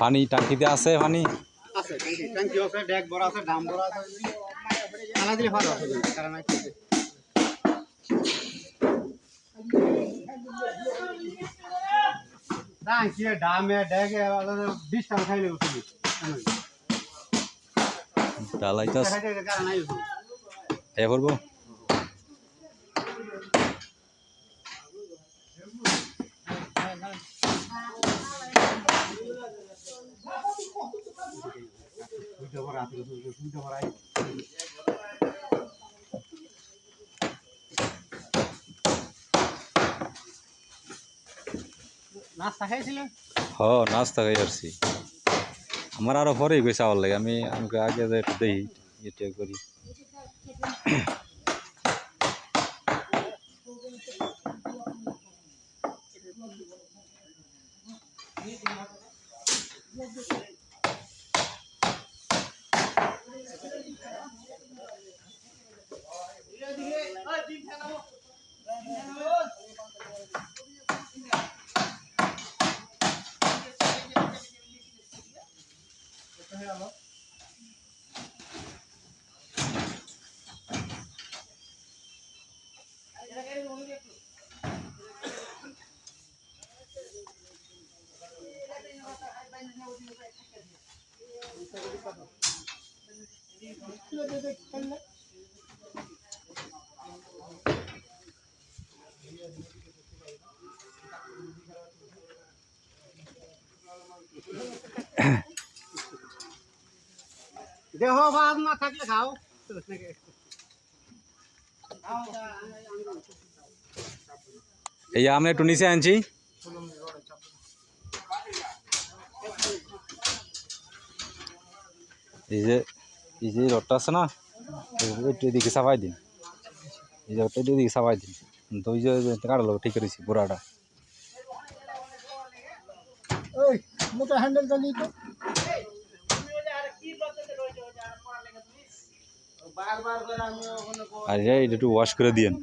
পানি টাঙ্কিতে আছে পানি আছে ট্যাঙ্কি ট্যাঙ্কি আছে ড্যাগ বড় আছে ডাম বড় আছে খানা দিলে ভালো আছে কারণ আছে ট্যাঙ্কি ডামে ড্যাগে আলাদা বিশ টাকা খাইলে উঠবি এ করব নাস্তা খাইছিলেন হ নাস্তা খাই আসছি। আমার আরও পরেই গেছে আমার লাগে। আমি আমাকে আগে একটু দেখি এটা করি। है अलग Yeah. দেহ ভাত না থাকলে খাও এই আমরা একটু নিচে আনছি এই যে এই যে রডটা আছে না এই- একটু এদিকে চাপাই দিন এই যে রডটা একটু এদিকে চাপাই দিন তো ওই যে কাটালো ঠিক করেছি বুড়াটা ওই মোটা হ্যান্ডেল চালি আর এটা এটা একটু ওয়াশ করে দিয়েন।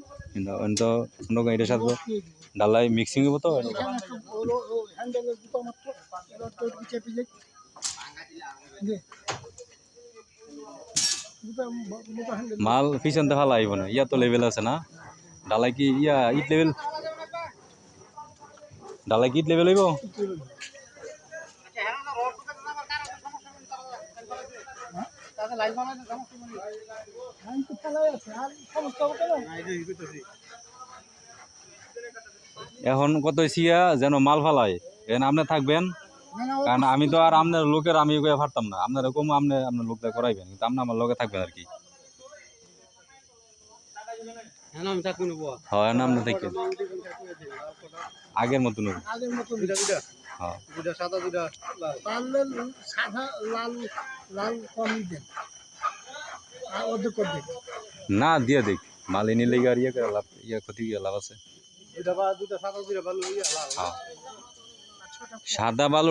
এটার সাথে ডালাই মিক্সিং হব তো মাল পিছন তো ভালো আইব না, ইয়া তো লেভেল আছে না। ডালাই কি, ইয়া ইট লেভেল ডালাই কি ইট লেভেল হইব লাইন তো ফেলাই আছে আর সমস্যা হতো না এখন কত হইছিয়া যেন মাল এখন আপনি থাকবেন কারণ আমি তো আর আপনার লোকের আমি পারতাম না। আপনার এরকম আপনি আপনার লোকটা করাইবেন কিন্তু আপনি আমার লোকে থাকবেন আর কি। হ্যাঁ হয় আপনি থাকবেন আগের মতন। আগের মতো দুটা দুটা হ্যাঁ দুটা সাদা দুটা লাল। পারলে সাদা লাল লাল কমই দেন। আর অর্ধেক অর্ধেক না দিয়ে দেখ মালে নিলে আর ইয়ে করে লাভ ইয়ে ক্ষতি লাভ আছে। দুটা বা দুটা সাদা দুটা ভালো ইয়ে লাল। হ্যাঁ। সাদা বালু